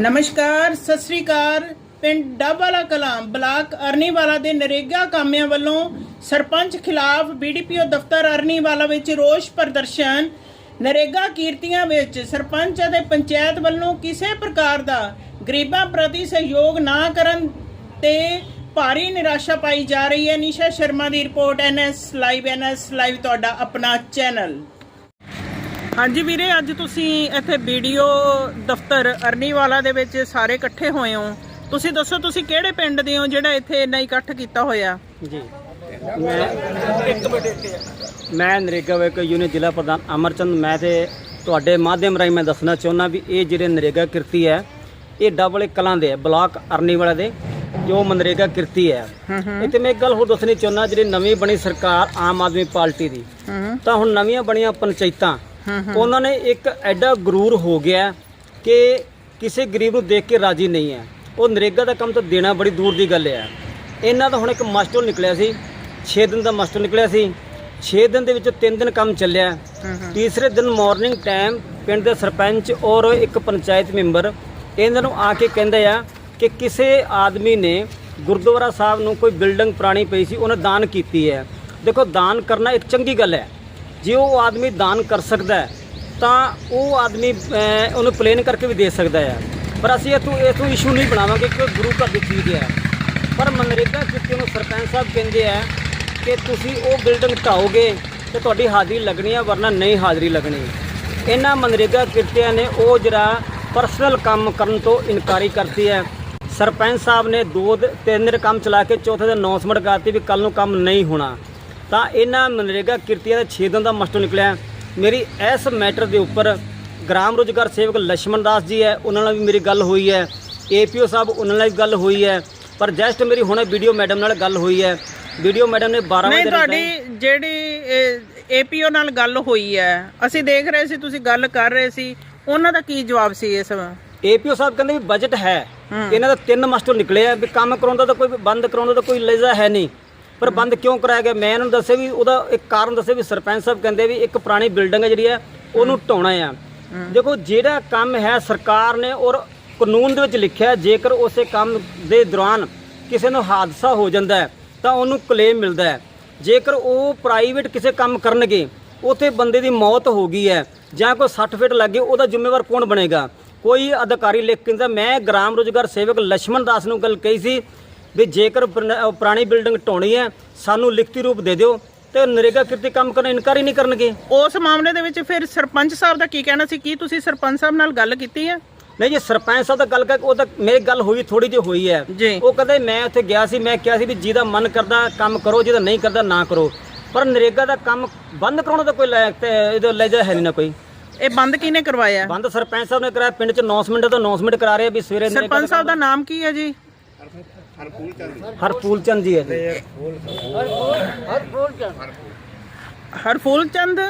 ਨਮਸਕਾਰ, ਸਤਿ ਸ੍ਰੀ ਅਕਾਲ। ਪਿੰਡ ਡੱਬਵਾਲਾ ਕਲਾਂ, ਬਲਾਕ ਅਰਨੀਵਾਲਾ ਦੇ ਨਰੇਗਾ ਕਾਮਿਆਂ ਵੱਲੋਂ ਸਰਪੰਚ ਖਿਲਾਫ ਬੀਡੀਪੀਓ ਦਫ਼ਤਰ ਅਰਨੀਵਾਲਾ ਵਿੱਚ ਰੋਸ ਪ੍ਰਦਰਸ਼ਨ। ਨਰੇਗਾ ਕੀਰਤੀਆਂ ਵਿੱਚ ਸਰਪੰਚ ਅਤੇ ਪੰਚਾਇਤ ਵੱਲੋਂ ਕਿਸੇ ਪ੍ਰਕਾਰ ਦਾ ਗਰੀਬਾਂ ਪ੍ਰਤੀ ਸਹਿਯੋਗ ਨਾ ਕਰਨ ਤੇ ਭਾਰੀ ਨਿਰਾਸ਼ਾ ਪਾਈ ਜਾ ਰਹੀ ਹੈ। ਨਿਸ਼ਾ ਸ਼ਰਮਾ ਦੀ report NS live NS live ਤੁਹਾਡਾ ਆਪਣਾ ਚੈਨਲ। ਹਾਂਜੀ ਵੀਰੇ ਅੱਜ ਤੁਸੀਂ ਇੱਥੇ ਵੀਡੀਓ ਦਫ਼ਤਰ ਅਰਨੀਵਾਲਾ ਦੇ ਵਿੱਚ ਸਾਰੇ ਇਕੱਠੇ ਹੋਏ ਹੋ। ਤੁਸੀਂ ਦੱਸੋ ਤੁਸੀਂ ਕਿਹੜੇ ਪਿੰਡ ਦੇ ਹੋ ਜਿਹੜਾ ਇੱਥੇ ਇੰਨਾ ਇਕੱਠ ਕੀਤਾ ਹੋਇਆ? ਜੀ। ਮੈਂ ਮੈਂ ਨਰੇਗਾ ਵਿਕ ਯੂਨਿਟ ਜ਼ਿਲ੍ਹਾ ਪ੍ਰਧਾਨ ਅਮਰਚੰਦ ਮੈਂ ਤੇ ਤੁਹਾਡੇ ਮਾਧਿਅਮ ਰਾਹੀਂ ਮੈਂ ਦੱਸਣਾ ਚਾਹੁੰਦਾ ਵੀ ਇਹ ਜਿਹੜੇ ਨਰੇਗਾ ਕਿਰਤੀ ਹੈ ਇਹ ਡਬਲ ਕਲਾਂ ਦੇ ਹੈ ਬਲਾਕ ਅਰਨੀ ਵਾਲਾ ਦੇ ਜੋ ਮਨਰੇਗਾ ਕਿਰਤੀ ਹੈ। ਤੇ ਮੈਂ ਇੱਕ ਗੱਲ ਹੋਰ ਦੱਸਣੀ ਚਾਹੁੰਦਾ ਜਿਹੜੀ ਨਵੀਂ ਬਣੀ ਸਰਕਾਰ ਆਮ ਆਦਮੀ ਪਾਰਟੀ ਦੀ ਤਾਂ ਹੁਣ ਨਵੀਆਂ ਬਣੀਆਂ ਪੰਚਾਇਤਾਂ ਉਹਨਾਂ ਨੇ ਇੱਕ ਐਡਾ ਗਰੂਰ ਹੋ ਗਿਆ ਕਿ ਕਿਸੇ ਗਰੀਬ ਨੂੰ ਦੇਖ ਕੇ ਰਾਜੀ ਨਹੀਂ ਹੈ। ਉਹ ਨਰੇਗਾ ਦਾ ਕੰਮ ਤਾਂ ਦੇਣਾ ਬੜੀ ਦੂਰ ਦੀ ਗੱਲ ਹੈ। ਇਹਨਾਂ ਦਾ ਹੁਣ ਇੱਕ ਮਾਸਟਰ ਨਿਕਲਿਆ ਸੀ। 6 ਦਿਨ ਦਾ ਮਾਸਟਰ ਨਿਕਲਿਆ ਸੀ। 6 ਦਿਨ ਦੇ ਵਿੱਚ 3 ਦਿਨ ਕੰਮ ਚੱਲਿਆ। ਤੀਸਰੇ ਦਿਨ ਮਾਰਨਿੰਗ ਟਾਈਮ ਪਿੰਡ ਦੇ ਸਰਪੰਚ ਔਰ ਇੱਕ ਪੰਚਾਇਤ ਮੈਂਬਰ ਇਹਨਾਂ ਨੂੰ ਆ ਕੇ ਕਹਿੰਦੇ ਆ ਕਿ ਕਿਸੇ ਆਦਮੀ ਨੇ ਗੁਰਦੁਆਰਾ ਸਾਹਿਬ ਨੂੰ ਕੋਈ ਬਿਲਡਿੰਗ ਪੁਰਾਣੀ ਪਈ ਸੀ ਉਹਨੇ ਦਾਨ ਕੀਤੀ ਹੈ। ਦੇਖੋ ਦਾਨ ਕਰਨਾ ਇੱਕ ਚੰਗੀ ਗੱਲ ਹੈ। ਜੇ ਉਹ ਆਦਮੀ ਦਾਨ ਕਰ ਸਕਦਾ ਤਾਂ ਉਹ ਆਦਮੀ ਉਹਨੂੰ ਪਲੇਨ ਕਰਕੇ ਵੀ ਦੇ ਸਕਦਾ ਹੈ। ਪਰ ਅਸੀਂ ਇਹ ਤੋਂ ਇਸ਼ੂ ਨਹੀਂ ਬਣਾਵਾਂਗੇ ਕਿ ਉਹ ਗੁਰੂ ਘਰ ਦੀ ਚੀਜ਼ ਹੈ। ਪਰ ਮਨਰੇਗਾ ਕਿਤੇ ਨੂੰ ਸਰਪੰਚ ਸਾਹਿਬ ਕਹਿੰਦੇ ਆ ਕਿ ਤੁਸੀਂ ਉਹ ਬਿਲਡਿੰਗ ਢਾਓਗੇ ਤੇ ਤੁਹਾਡੀ ਹਾਜ਼ਰੀ ਲੱਗਣੀ ਹੈ ਵਰਨਾ ਨਹੀਂ ਹਾਜ਼ਰੀ ਲੱਗਣੀ। ਇਹਨਾਂ ਮਨਰੇਗਾ ਕਿਰਤਿਆਂ ਨੇ ਉਹ ਜਿਹੜਾ ਪਰਸਨਲ ਕੰਮ ਕਰਨ ਤੋਂ ਇਨਕਾਰੀ ਕਰਤੀ ਹੈ। ਸਰਪੰਚ ਸਾਹਿਬ ਨੇ ਦੋ ਦ- ਤਿੰਨ ਦਿਨ ਕੰਮ ਚਲਾ ਕੇ ਚੌਥੇ ਦਿਨ ਅਨਾਉਂਸਮੈਂਟ ਕਰਤੀ ਵੀ ਕੱਲ ਨੂੰ ਕੰਮ ਨਹੀਂ ਹੋਣਾ। ਤਾਂ ਇਹਨਾਂ ਮਨਰੇਗਾ ਕਿਰਤੀਆਂ ਦੇ 6 ਦਿਨ ਦਾ ਮਸਟੋ ਨਿਕਲਿਆ ਮੇਰੀ ਇਸ ਮੈਟਰ ਦੇ ਉੱਪਰ ਗ੍ਰਾਮ ਰੋਜ਼ਗਾਰ ਸੇਵਕ ਲక్ష్మణ ਦਾਸ ਜੀ ਹੈ। ਉਹਨਾਂ ਨਾਲ ਵੀ ਮੇਰੀ ਗੱਲ ਹੋਈ ਹੈ। ਏਪੀਓ ਸਾਹਿਬ ਉਹਨਾਂ ਨਾਲ ਵੀ ਗੱਲ ਹੋਈ ਹੈ। ਪਰ ਜਸਟ ਮੇਰੀ ਹੁਣੇ ਵੀਡੀਓ ਮੈਡਮ ਨਾਲ ਗੱਲ ਹੋਈ ਹੈ। ਵੀਡੀਓ ਮੈਡਮ ਨੇ 12 ਵਜੇ ਨਹੀਂ ਤੁਹਾਡੀ ਜਿਹੜੀ ਏਪੀਓ ਨਾਲ ਗੱਲ ਹੋਈ ਹੈ। ਅਸੀਂ ਦੇਖ ਰਹੇ ਸੀ ਤੁਸੀਂ ਗੱਲ ਕਰ ਰਹੇ ਸੀ। ਉਹਨਾਂ ਦਾ ਕੀ ਜਵਾਬ ਸੀ ਇਸ ਏਪੀਓ ਸਾਹਿਬ ਕਹਿੰਦੇ ਵੀ ਬਜਟ ਹੈ। ਇਹਨਾਂ ਦਾ ਤਿੰਨ ਮਸ਼ਟੋ ਨਿਕਲੇ ਆ। ਵੀ ਕੰਮ ਕਰਾਉਂਦਾ ਤਾਂ ਕੋਈ ਬੰਦ ਕਰਾਉਣ ਦਾ ਤਾਂ ਕੋਈ ਲਹਿਜ਼ਾ ਹੈ ਨਹੀਂ। ਪ੍ਰਬੰਧ ਕਿਉਂ ਕਰਾਇਆ ਗਿਆ? ਮੈਂ ਇਹਨਾਂ ਨੂੰ ਦੱਸਿਆ ਵੀ ਉਹਦਾ ਇੱਕ ਕਾਰਨ ਦੱਸਿਆ ਵੀ ਸਰਪੰਚ ਸਾਹਿਬ ਕਹਿੰਦੇ ਵੀ ਇੱਕ ਪੁਰਾਣੀ ਬਿਲਡਿੰਗ ਹੈ ਜਿਹੜੀ ਹੈ ਉਹਨੂੰ ਢਾਉਣਾ ਆ ਦੇਖੋ ਜਿਹੜਾ ਕੰਮ ਹੈ ਸਰਕਾਰ ਨੇ ਔਰ ਕਾਨੂੰਨ ਦੇ ਵਿੱਚ ਲਿਖਿਆ ਜੇਕਰ ਉਸੇ ਕੰਮ ਦੇ ਦੌਰਾਨ ਕਿਸੇ ਨੂੰ ਹਾਦਸਾ ਹੋ ਜਾਂਦਾ ਤਾਂ ਉਹਨੂੰ ਕਲੇਮ ਮਿਲਦਾ ਹੈ। ਜੇਕਰ ਉਹ ਪ੍ਰਾਈਵੇਟ ਕਿਸੇ ਕੰਮ ਕਰਨਗੇ ਉਥੇ ਬੰਦੇ ਦੀ ਮੌਤ ਹੋ ਗਈ ਹੈ ਜਾਂ ਕੋਈ 60 ਫੀਟ ਲੱਗੇ ਉਹਦਾ ਜ਼ਿੰਮੇਵਾਰ ਕੌਣ ਬਣੇਗਾ? ਕੋਈ ਅਧਿਕਾਰੀ ਲਿਖ ਕੇ ਮੈਂ ਗ੍ਰਾਮ ਰੋਜ਼ਗਾਰ ਸੇਵਕ ਲక్ష్మణ ਦਾਸ ਨੂੰ ਗੱਲ ਕਹੀ ਸੀ ਵੀ ਜੇਕਰ ਪੁਰਨ- ਪੁਰਾਣੀ ਬਿਲਡਿੰਗ ਢਾਉਣੀ ਹੈ ਸਾਨੂੰ ਲਿਖਤੀ ਰੂਪ ਦੇ ਦਿਓ ਤੇ ਨਰੇਗਾ ਕਿਰਤੀ ਕੰਮ ਕਰਨ ਇਨਕਾਰੀ ਨਹੀਂ ਕਰਨਗੇ। ਉਸ ਮਾਮਲੇ ਦੇ ਵਿੱਚ ਫਿਰ ਸਰਪੰਚ ਸਾਹਿਬ ਦਾ ਕੀ ਕਹਿਣਾ ਸੀ? ਕੀ ਤੁਸੀਂ ਸਰਪੰਚ ਸਾਹਿਬ ਨਾਲ ਗੱਲ ਕੀਤੀ ਹੈ? ਨਹੀਂ ਜੀ ਸਰਪੰਚ ਸਾਹਿਬ ਦਾ ਗੱਲ ਕਰ ਉਹ ਤਾਂ ਮੇਰੀ ਗੱਲ ਹੋਈ ਥੋੜੀ ਜਿਹੀ ਹੋਈ ਹੈ। ਉਹ ਕਹਿੰਦੇ ਮੈਂ ਉੱਥੇ ਗਿਆ ਸੀ ਮੈਂ ਕਿਹਾ ਸੀ ਵੀ ਜਿਹਦਾ ਮਨ ਕਰਦਾ ਕੰਮ ਕਰੋ ਜਿਹਦਾ ਨਹੀਂ ਕਰਦਾ ਨਾ ਕਰੋ। ਪਰ ਨਰੇਗਾ ਦਾ ਕੰਮ ਬੰਦ ਕਰਾਉਣ ਦਾ ਕੋਈ ਲਾਇਕ ਤੇ ਇਹਦਾ ਲੈਜਾ ਹੈ ਨਹੀਂ ਨਾ ਕੋਈ। ਇਹ ਬੰਦ ਕਿਹਨੇ ਕਰਵਾਇਆ? ਬੰਦ ਸਰਪੰਚ ਸਾਹਿਬ ਨੇ ਕਰਾਇਆ ਪਿੰਡ ਚ ਅਨਾਉਂਸਮੈਂਟ ਦਾ ਅਨਾਉਂਸਮੈਂਟ ਕਰਾ ਰਹੇ ਆ ਵੀ ਸਵੇਰੇ ਨਰੇਗਾ ਸਰਪੰਚ ਸਾਹਿਬ ਦਾ ਨਾਮ ਕੀ ਹੈ ਜੀ? ਹਰਪੂਲ ਚੰਦ ਜੀ ਹੈ ਜੀ। ਹਰਫੂਲ ਚੰਦ?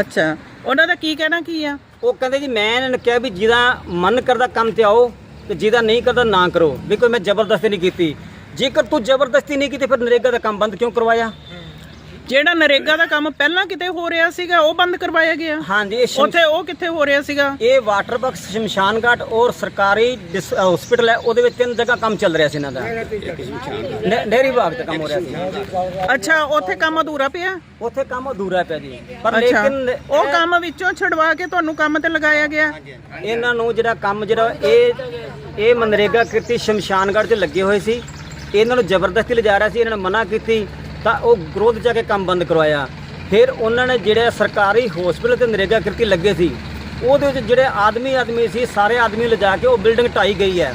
ਅੱਛਾ। ਉਹਨਾਂ ਦਾ ਕੀ ਕਹਿਣਾ ਕੀ ਆ? ਉਹ ਕਹਿੰਦੇ ਜੀ ਮੈਂ ਇਹਨਾਂ ਨੂੰ ਕਿਹਾ ਵੀ ਜਿਹਦਾ ਮਨ ਕਰਦਾ ਕੰਮ ਤੇ ਆਓ ਤੇ ਜਿਹਦਾ ਨਹੀਂ ਕਰਦਾ ਨਾ ਕਰੋ। ਵੀ ਕੋਈ ਮੈਂ ਜ਼ਬਰਦਸਤੀ ਨਹੀਂ ਕੀਤੀ। ਜੇਕਰ ਤੂੰ ਜ਼ਬਰਦਸਤੀ ਨਹੀਂ ਕੀਤੀ ਫਿਰ ਨਰੇਗਾ ਦਾ ਕੰਮ ਬੰਦ ਕਿਉਂ ਕਰਵਾਇਆ? ਜਿਹੜਾ ਨਰੇਗਾ ਦਾ ਕੰਮ ਪਹਿਲਾਂ ਕਿਤੇ ਹੋ ਰਿਹਾ ਸੀਗਾ ਉਹ ਬੰਦ ਕਰਵਾਇਆ ਗਿਆ? ਹਾਂਜੀ ਇਹ ਸ਼ਮ- ਉੱਥੇ ਉਹ ਕਿੱਥੇ ਹੋ ਰਿਹਾ ਸੀਗਾ? ਇਹ ਵਾਟਰ ਬਾਕਸ ਸ਼ਮਸ਼ਾਨ ਘਾਟ ਔਰ ਸਰਕਾਰੀ ਹਸਪੀਟਲ ਹੈ ਉਹਦੇ ਵਿੱਚ ਤਿੰਨ ਜਗ੍ਹਾ ਕੰਮ ਚੱਲ ਰਿਹਾ ਸੀ ਇਹਨਾਂ ਦਾ। ਡੇ- ਡੇਅਰੀ ਵਿਭਾਗ ਦਾ ਕੰਮ ਹੋ ਰਿਹਾ ਸੀ। ਅੱਛਾ ਉੱਥੇ ਕੰਮ ਅਧੂਰਾ ਪਿਆ? ਉੱਥੇ ਕੰਮ ਅਧੂਰਾ ਪਿਆ ਜੀ। ਪਰ ਅੱਛਾ ਲੇਕਿਨ ਉਹ ਕੰਮ ਵਿੱਚੋਂ ਛਡਵਾ ਕੇ ਤੁਹਾਨੂੰ ਕੰਮ ਤੇ ਲਗਾਇਆ ਗਿਆ? ਇਹਨਾਂ ਨੂੰ ਜਿਹੜਾ ਕੰਮ ਜਿਹੜਾ ਇਹ ਇਹ ਮਨਰੇਗਾ ਕਿਰਤੀ ਸ਼ਮਸ਼ਾਨ ਘਾਟ 'ਚ ਲੱਗੇ ਹੋਏ ਸੀ। ਇਹਨਾਂ ਨੂੰ ਜ਼ਬਰਦਸਤੀ ਲਿਜਾ ਰਿਹਾ ਸੀ ਇਹਨਾਂ ਨੇ ਮਨਾ ਕੀਤੀ। ਤਾਂ ਉਹ ਵਿਰੋਧ ਜਾ ਕੇ ਕੰਮ ਬੰਦ ਕਰਵਾਇਆ। ਫਿਰ ਉਹਨਾਂ ਨੇ ਜਿਹੜੇ ਸਰਕਾਰੀ ਹਸਪੀਟਲ ਤੇ ਨਰੇਗਾ ਕਿਰਤੀ ਲੱਗੇ ਸੀ, ਉਹਦੇ ਵਿੱਚ ਜਿਹੜੇ ਆਦਮੀ ਆਦਮੀ ਸੀ, ਸਾਰੇ ਆਦਮੀ ਲਿਜਾ ਕੇ ਉਹ ਬਿਲਡਿੰਗ ਢਾਈ ਗਈ ਹੈ।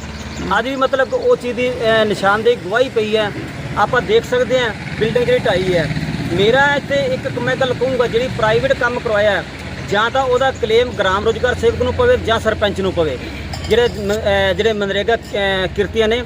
ਅੱਜ ਵੀ ਮਤਲਬ ਉਹ ਚੀਜ਼ ਦੀ ਨਿਸ਼ਾਨਦੇਹੀ ਗਵਾਹੀ ਪਈ ਹੈ। ਆਪਾਂ ਦੇਖ ਸਕਦੇ ਹਾਂ ਬਿਲਡਿੰਗ ਜਿਹੜੀ ਢਾਈ ਹੈ। ਮੇਰਾ ਇੱਥੇ ਇੱਕ ਮੈਂ ਗੱਲ ਕਹੂੰਗਾ, ਜਿਹੜੀ ਪ੍ਰਾਈਵੇਟ ਕੰਮ ਕਰਵਾਇਆ ਜਾਂ ਤਾਂ ਉਹਦਾ ਕਲੇਮ ਗ੍ਰਾਮ ਰੋਜ਼ਗਾਰ ਸੇਵਕ ਨੂੰ ਪਵੇ ਜਾਂ ਸਰਪੰਚ ਨੂੰ ਪਵੇ। ਜਿਹੜੇ ਜਿਹੜੇ ਮਨਰੇਗਾ ਕਿਰਤੀਆਂ ਨੇ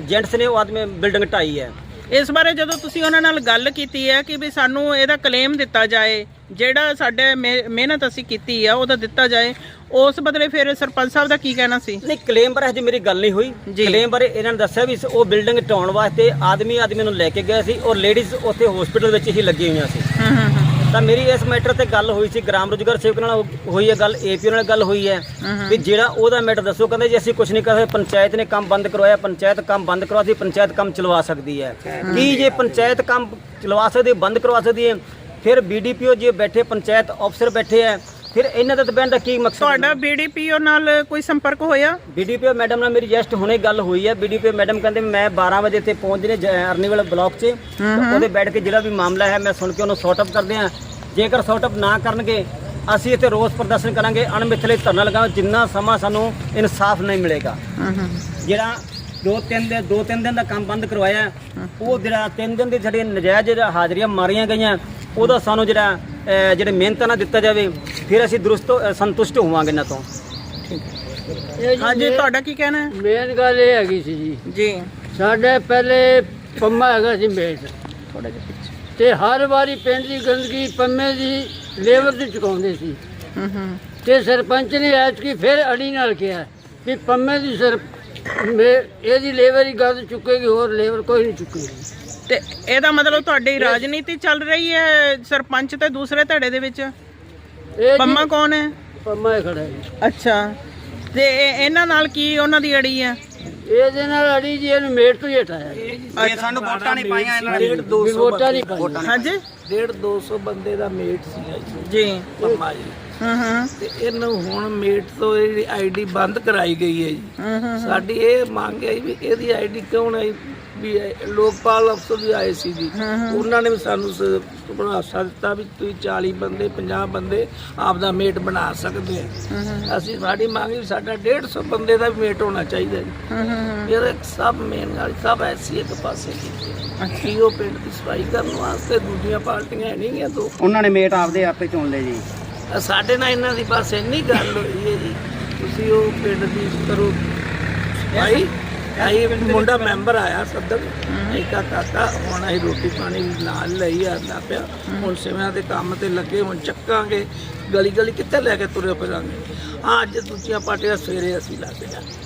ਜੈਂਟਸ ਨੇ ਉਹ ਆਦਮੀ ਬਿਲਡਿੰਗ ਢਾਈ ਹੈ। ਇਸ ਬਾਰੇ ਜਦੋਂ ਤੁਸੀਂ ਉਹਨਾਂ ਨਾਲ ਗੱਲ ਕੀਤੀ ਹੈ ਕਿ ਵੀ ਸਾਨੂੰ ਇਹਦਾ ਕਲੇਮ ਦਿੱਤਾ ਜਾਏ ਜਿਹੜਾ ਸਾਡੇ ਮਿਹ- ਮਿਹਨਤ ਅਸੀਂ ਕੀਤੀ ਆ ਉਹਦਾ ਦਿੱਤਾ ਜਾਏ ਉਸ ਬਦਲੇ ਫਿਰ ਸਰਪੰਚ ਸਾਹਿਬ ਦਾ ਕੀ ਕਹਿਣਾ ਸੀ? ਨਹੀਂ ਕਲੇਮ ਬਾਰੇ ਹਜੇ ਮੇਰੀ ਗੱਲ ਨਹੀਂ ਹੋਈ। ਜੀ। ਕਲੇਮ ਬਾਰੇ ਇਹਨਾਂ ਨੇ ਦੱਸਿਆ ਵੀ ਉਹ ਬਿਲਡਿੰਗ ਢਾਉਣ ਵਾਸਤੇ ਆਦਮੀ ਆਦਮੀ ਨੂੰ ਲੈ ਕੇ ਗਏ ਸੀ ਔਰ ਲੇਡੀਜ਼ ਉੱਥੇ ਹਸਪੀਟਲ ਵਿੱਚ ਹੀ ਲੱਗੀ ਹੋਈਆਂ ਸੀ। ਹੂੰ ਹੂੰ ਹੂੰ। ਤਾਂ ਮੇਰੀ ਇਸ ਮੈਟਰ ਤੇ ਗੱਲ ਹੋਈ ਸੀ ਗ੍ਰਾਮ ਰੋਜ਼ਗਾਰ ਸੇਵਕ ਨਾਲ ਹੋਈ ਹੈ ਗੱਲ ਏਪੀਓ ਨਾਲ ਗੱਲ ਹੋਈ ਹੈ ਵੀ ਜਿਹੜਾ ਉਹਦਾ ਮੈਟਰ ਦੱਸੋ ਕਹਿੰਦੇ ਜੀ ਅਸੀਂ ਕੁਝ ਨਹੀਂ ਕਰ ਸਕਦੇ ਪੰਚਾਇਤ ਨੇ ਕੰਮ ਬੰਦ ਕਰਵਾਇਆ ਪੰਚਾਇਤ ਕੰਮ ਬੰਦ ਕਰਵਾ ਸੀ ਪੰਚਾਇਤ ਕੰਮ ਚਲਵਾ ਸਕਦੀ ਹੈ। ਕੀ ਜੇ ਪੰਚਾਇਤ ਕੰਮ ਚਲਵਾ ਸਕਦੀ ਬੰਦ ਕਰਵਾ ਸਕਦੀ ਹੈ ਫਿਰ ਬੀਡੀਪੀਓ ਜੇ ਬੈਠੇ ਪੰਚਾਇਤ ਅਫਸਰ ਬੈਠੇ ਹੈ ਫਿਰ ਇਹਨਾਂ ਦਾ ਬੈਂਡ ਦਾ ਕੀ ਮਕਸਦ ਤੁਹਾਡਾ ਬੀਡੀਪੀਓ ਨਾਲ ਕੋਈ ਸੰਪਰਕ ਹੋਇਆ? ਬੀਡੀਪੀਓ ਮੈਡਮ ਨਾਲ ਮੇਰੀ ਜਸਟ ਹੁਣੇ ਗੱਲ ਹੋਈ ਹੈ। ਬੀਡੀਪੀਓ ਮੈਡਮ ਕਹਿੰਦੇ ਮੈਂ 12 ਵਜੇ ਇੱਥੇ ਪਹੁੰਚ ਜਨੇ ਅਰਨੀਵਾਲ ਬਲਾਕ 'ਚ। ਤੇ ਉਹਦੇ ਬੈਠ ਕੇ ਜਿਹੜਾ ਵੀ ਮਾਮਲਾ ਹੈ ਮੈਂ ਸੁਣ ਕੇ ਉਹਨੂੰ ਸੌਟ ਅਪ ਕਰਦੇ ਹਾਂ। ਜੇਕਰ ਸੌਟ ਅਪ ਨਾ ਕਰਨਗੇ ਅਸੀਂ ਇੱਥੇ ਰੋਸ ਪ੍ਰਦਰਸ਼ਨ ਕਰਾਂਗੇ ਅਣਮਿੱਥੇ ਧਰਨਾ ਲਗਾਵਾਂਗੇ ਜਿੰਨਾ ਸਮਾਂ ਸਾਨੂੰ ਇਨਸਾਫ ਨਹੀਂ ਮਿਲੇਗਾ। ਜਿਹੜਾ ਦੋ ਤਿੰਨ ਦਿਨ ਦੋ ਤਿੰਨ ਦਿਨ ਦਾ ਕੰਮ ਬੰਦ ਕਰਵਾਇਆ ਉਹ ਜਿਹੜਾ ਤਿੰਨ ਦਿਨ ਦੀ ਜਿਹੜੀਆਂ ਨਜਾਇਜ਼ ਹਾਜ਼ਰੀਆਂ ਮਾਰੀਆਂ ਗਈਆਂ ਉਹਦਾ ਸਾਨੂੰ ਜਿਹੜਾ ਜਿਹੜੇ ਮਿਹਨਤ ਨਾ ਦਿੱਤਾ ਜਾਵੇ ਫਿਰ ਅਸੀਂ ਦਰੁਸਤ ਸੰਤੁਸ਼ਟ ਹੋਵਾਂਗੇ ਇਹਨਾਂ ਤੋਂ। ਹਾਂਜੀ ਤੁਹਾਡਾ ਕੀ ਕਹਿਣਾ ਹੈ? ਮੇਨ ਗੱਲ ਇਹ ਹੈਗੀ ਸੀ ਜੀ। ਜੀ। ਸਾਡੇ ਪਹਿਲੇ ਪੰਮਾ ਹੈਗਾ ਸੀ ਮੇਟ ਥੋੜਾ ਜਿਹਾ ਪਿੱਛੇ। ਤੇ ਹਰ ਵਾਰੀ ਪਿੰਡ ਦੀ ਗੰਦਗੀ ਪੰਮੇ ਦੀ ਲੇਬਰ ਤੇ ਚੁਕਾਉਂਦੇ ਸੀ। ਹੂੰ ਹੂੰ। ਤੇ ਸਰਪੰਚ ਨੇ ਐਤਕੀ ਫਿਰ ਅੜੀ ਨਾਲ ਕਿਹਾ ਵੀ ਪੰਮੇ ਦੀ ਸਰ ਇਹਦੀ ਲੇਬਰ ਹੀ ਗੰਦ ਚੁੱਕੇਗੀ ਹੋਰ ਲੇਬਰ ਕੋਈ ਨਹੀਂ ਚੁੱਕੇਗੀ। ਤੇ ਇਹਦਾ ਮਤਲਬ ਤੁਹਾਡੀ ਰਾਜਨੀਤੀ ਚੱਲ ਰਹੀ ਹੈ ਸਰਪੰਚ ਤੇ ਦੂਸਰੇ ਧੜੇ ਦੇ ਵਿੱਚ? ਇਹ ਜੀ ਪੰਮਾ ਕੌਣ ਹੈ? ਪੰਮਾ ਹੀ ਖੜਾ ਹੈ। ਜੀ। ਅੱਛਾ। ਤੇ ਇਹ- ਇਹਨਾਂ ਨਾਲ ਕੀ ਉਹਨਾਂ ਦੀ ਅੜੀ ਹੈ? ਇਹਦੇ ਨਾਲ ਅੜੀ ਜੀ ਇਹਨੂੰ ਮੇਟ ਤੋਂ ਹੀ ਹਟਾਇਆ ਇਹ ਸਾਨੂੰ ਵੋਟਾਂ ਨਹੀਂ ਪਾਈਆਂ ਇਹਨਾਂ ਵੀ ਵੋਟਾਂ ਨਹੀਂ ਪਾਈਆਂ। ਹਾਂਜੀ? ਡੇਢ 200 ਬੰਦੇ ਦਾ ਮੇਟ ਸੀਗਾ ਜੀ। ਜੀ। ਪੰਮਾ ਜੀ। ਹੂੰ ਹੂੰ। ਤੇ ਇਹਨੂੰ ਹੁਣ ਮੇਟ ਤੋਂ ਇਹਦੀ ਆਈਡੀ ਬੰਦ ਕਰਾਈ ਗਈ ਹੈ ਜੀ। ਹੂੰ ਹੂੰ ਸਾਡੀ ਇਹ ਮੰਗ ਹੈ ਵੀ ਇਹਦੀ ਆਈਡੀ ਕਿਉਂ ਨਹੀਂ ਵੀ ਇਹ ਲੋਕਪਾਲ ਅਫਸਰ ਵੀ ਆਏ ਸੀ ਜੀ। ਉਹਨਾਂ ਨੇ ਵੀ ਸਾਨੂੰ ਸ- ਭਰੋਸਾ ਦਿੱਤਾ ਵੀ ਤੁਸੀਂ 40 ਬੰਦੇ 50 ਬੰਦੇ ਆਪ ਦਾ ਮੇਟ ਬਣਾ ਸਕਦੇ ਆ। ਅਸੀਂ ਸਾਡੀ ਮੰਗ ਵੀ ਸਾਡਾ 150 ਬੰਦੇ ਦਾ ਵੀ ਮੇਟ ਹੋਣਾ ਚਾਹੀਦਾ ਜੀ। ਹੂੰ ਹੂੰ ਇਹਦੇ ਸਭ ਮੇਨ ਗੱਲ ਸਭ ਐਸੀ ਇੱਕ ਪਾਸੇ ਕੀਤੀ ਉਹ ਪਿੰਡ ਦੀ ਸਫ਼ਾਈ ਕਰਨ ਵਾਸਤੇ ਦੂਜੀਆਂ ਪਾਰਟੀਆਂ ਹੈ ਨਹੀਂ ਗੀਆਂ ਦੋ। ਉਹਨਾਂ ਨੇ ਮੇਟ ਆਪਦੇ ਆਪੇ ਚੁਣ ਲਏ ਜੀ। ਅ, ਸਾਡੇ ਨਾਲ ਇਹਨਾਂ ਦੀ ਬਸ ਇੰਨੀ ਗੱਲ ਹੋਈ ਹੈ ਜੀ। ਤੁਸੀਂ ਉਹ ਪਿੰਡ ਦੀ ਕਰੋ ਭਾਈ ਆਈ ਮੁੰਡਾ ਮੈਂਬਰ ਆਇਆ ਸੱਦਣ। ਇੱਕ ਕਾਕਾ ਹੁਣ ਅਸੀਂ ਰੋਟੀ ਪਾਣੀ ਨਾਲ ਲਈ ਆਂਦਾ ਪਿਆ। ਹੁਣ ਸਿਵਿਆਂ ਦੇ ਕੰਮ ਤੇ ਲੱਗੇ ਹੁਣ ਚੱਕਾਂਗੇ। ਗਲੀ ਗਲੀ ਕਿੱਥੇ ਲੈ ਕੇ ਤੁਰੇ ਫਿਰਾਂਗੇ? ਹਾਂ ਅੱਜ ਦੂਜੀਆਂ ਪਾਰਟੀਆਂ ਸਵੇਰੇ ਅਸੀਂ ਲਾ ਕੇ ਜਾਣਾ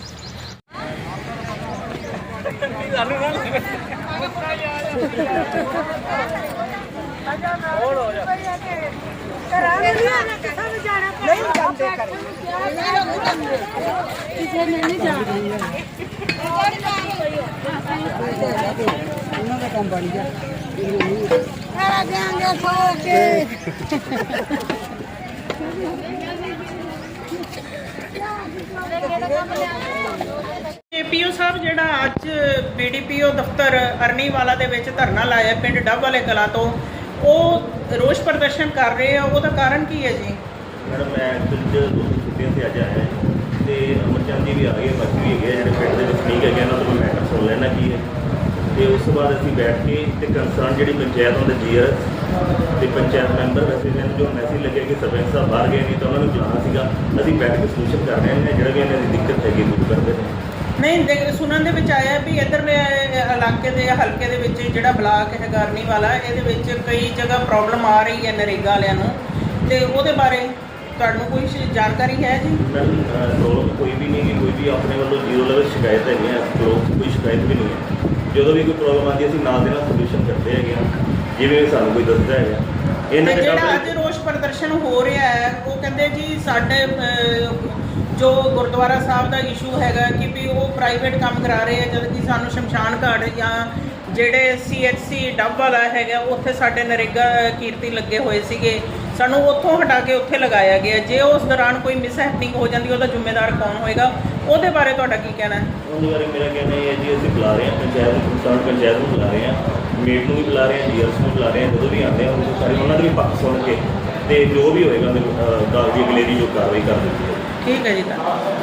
ਨਹੀਂ ਜਾਂਦੇ ਕਰੇ ਕਿਸੇ ਨੇ ਨਹੀਂ ਜਾਣਾ ਉਹਨਾਂ ਦਾ ਕੰਮ ਬਣ ਗਿਆ ਕਰਾ ਦੇਾਂਗੇ ਖੋ ਕੇ ਏਪੀਓ ਸਾਹਿਬ, ਜਿਹੜਾ ਅੱਜ ਬੀਡੀਪੀਓ ਦਫ਼ਤਰ ਅਰਨੀਵਾਲਾ ਦੇ ਵਿੱਚ ਧਰਨਾ ਲਾਇਆ ਪਿੰਡ ਡੱਬ ਵਾਲੇ ਕਲਾ ਤੋਂ, ਉਹ ਰੋਸ ਪ੍ਰਦਰਸ਼ਨ ਕਰ ਰਹੇ ਆ, ਉਹਦਾ ਕਾਰਨ ਕੀ ਹੈ ਜੀ? ਮੈਡਮ, ਮੈਂ ਐਕਚੁਅਲੀ ਚ ਦੋ ਤਿੰਨ ਛੁੱਟੀਆਂ ਤੇ ਅੱਜ ਆਇਆ ਹਾਂ ਤੇ ਅਮਰਚੰਦ ਜੀ ਵੀ ਆ ਗਏ ਬਾਕੀ ਵੀ ਹੈਗੇ ਆ, ਜਿਹੜੇ ਪਿੰਡ ਦੇ ਵਿੱਚ ਠੀਕ ਹੈਗੇ ਇਹਨਾਂ ਤੋਂ ਮੈਂ ਮੈਟਰ ਸੁਣ ਲੈਣਾ ਕੀ ਹੈ। ਤੇ ਉਸ ਤੋਂ ਬਾਅਦ ਅਸੀਂ ਬੈਠ ਕੇ ਤੇ ਕੰਸਰਨ ਜਿਹੜੀ ਪੰਚਾਇਤ ਹੁੰਦੇ ਜੀਆਰ ਤੇ ਪੰਚਾਇਤ ਮੈਂਬਰ ਵੈਸੇ ਮੈਨੂੰ ਜੋ ਮੈਸੇਜ ਲੱਗਿਆ ਕਿ ਸਰਪੰਚ ਸਾਹਿਬ ਬਾਹਰ ਗਏ ਨਹੀਂ ਤਾਂ ਉਹਨਾਂ ਨੂੰ ਜਾਣਾ ਸੀਗਾ। ਅਸੀਂ ਬੈਠ ਕੇ ਸੋਲੂਸ਼ਨ ਕਰ ਰਹੇ ਹਾਂ, ਜਿਹੜਾ ਵੀ ਇਹਨਾਂ ਦੀ ਦਿੱਕਤ ਹੈਗੀ ਦੂਰ ਕਰਦੇ ਨੇ ਨਹੀਂ, ਦੇਖ, ਸੁਣਨ ਦੇ ਵਿੱਚ ਆਇਆ ਵੀ ਇੱਧਰ ਇੱਧਰਲੇ ਇਲਾਕੇ ਦੇ ਹਲਕੇ ਦੇ ਵਿੱਚ ਜਿਹੜਾ ਬਲਾਕ ਹੈ ਗਾਰਨੀ ਵਾਲਾ, ਇਹਦੇ ਵਿੱਚ ਕਈ ਜਗ੍ਹਾ ਪ੍ਰੋਬਲਮ ਆ ਰਹੀ ਹੈ ਨਰੇਗਾ ਵਾਲਿਆਂ ਨੂੰ। ਤੇ ਉਹਦੇ ਬਾਰੇ ਤੁਹਾਨੂੰ ਕੋਈ ਸ਼- ਜਾਣਕਾਰੀ ਹੈ ਜੀ? ਪ੍ਰੋਬਲਮ ਕੋਈ ਵੀ ਨਹੀਂ ਗੀ, ਕੋਈ ਵੀ ਆਪਣੇ ਵੱਲੋਂ ਜ਼ੀਰੋ ਲੈਵਲ ਸ਼ਿਕਾਇਤ ਹੈਗੀ ਹੈ ਕੋਲ ਕੋਈ ਸ਼ਿਕਾਇਤ ਵੀ ਨਹੀਂ ਹੈ। ਜਦੋਂ ਵੀ ਕੋਈ ਪ੍ਰੋਬਲਮ ਆਉਂਦੀ ਹੈ ਅਸੀਂ ਨਾਲ ਦੇ ਨਾਲ ਸੋਲੂਸ਼ਨ ਕਰਦੇ ਹੈਗੇ ਹਾਂ। ਜਿਵੇਂ ਵੀ ਸਾਨੂੰ ਕੋਈ ਦੱਸਦਾ ਹੈਗਾ। ਇਹਨਾਂ ਦੇ ਜਿਹੜਾ ਅੱਜ ਰੋਸ ਪ੍ਰਦਰਸ਼ਨ ਹੋ ਰਿਹਾ ਹੈ ਉਹ ਕਹਿੰਦੇ ਜੀ ਸਾਡੇ ਅਹ, ਜੋ ਗੁਰਦੁਆਰਾ ਸਾਹਿਬ ਦਾ ਇਸ਼ੂ ਹੈਗਾ ਕਿ ਵੀ ਉਹ ਪ੍ਰਾਈਵੇਟ ਕੰਮ ਕਰਾ ਰਹੇ ਆ ਜਦ ਕਿ ਸਾਨੂੰ ਸ਼ਮਸ਼ਾਨ ਘਾਟ ਜਾਂ ਜਿਹੜੇ ਸੀਐਚਸੀ ਡੱਬ ਵਾਲਾ ਹੈਗਾ ਉੱਥੇ ਸਾਡੇ ਨਰੇਗਾ ਕੀਰਤੀ ਲੱਗੇ ਹੋਏ ਸੀਗੇ। ਸਾਨੂੰ ਉੱਥੋਂ ਹਟਾ ਕੇ ਉੱਥੇ ਲਗਾਇਆ ਗਿਆ। ਜੇ ਉਸ ਦੌਰਾਨ ਕੋਈ ਮਿਸਹੈਪਨਿੰਗ ਹੋ ਜਾਂਦੀ ਉਹਦਾ ਜ਼ਿੰਮੇਦਾਰ ਕੌਣ ਹੋਏਗਾ? ਉਹਦੇ ਬਾਰੇ ਤੁਹਾਡਾ ਕੀ ਕਹਿਣਾ ਹੈ? ਉਹਦੇ ਬਾਰੇ ਮੇਰਾ ਕਹਿਣਾ ਇਹ ਹੈ ਜੀ ਅਸੀਂ ਬੁਲਾ ਰਹੇ ਹਾਂ ਪੰਚਾਇਤ ਨੂੰ ਕੰਸਰਨ ਪੰਚਾਇਤ ਨੂੰ ਬੁਲਾ ਰਹੇ ਹਾਂ। ਮੇਟ ਨੂੰ ਵੀ ਬੁਲਾ ਰਹੇ ਹਾਂ ਜੀਐਸ ਨੂੰ ਬੁਲਾ ਰਹੇ ਹਾਂ ਜਦੋਂ ਵੀ ਆਉਂਦੇ ਆ ਉਹ ਸਾਰੇ ਉਹਨਾਂ ਦੇ ਵੀ ਪੱਖ ਸੁਣ ਕੇ ਤੇ ਜੋ ਵੀ ਹੋਏਗਾ ਅਹ, ਦਾ ਵੀ ਅਗਲੇ ਦੀ ਜੋ ਕਾਰਵਾਈ ਕਰ ਦਿੱਤੀ ਹੈ ਠੀਕ ਹੈ ਜੀ ਧੰਨਵਾਦ।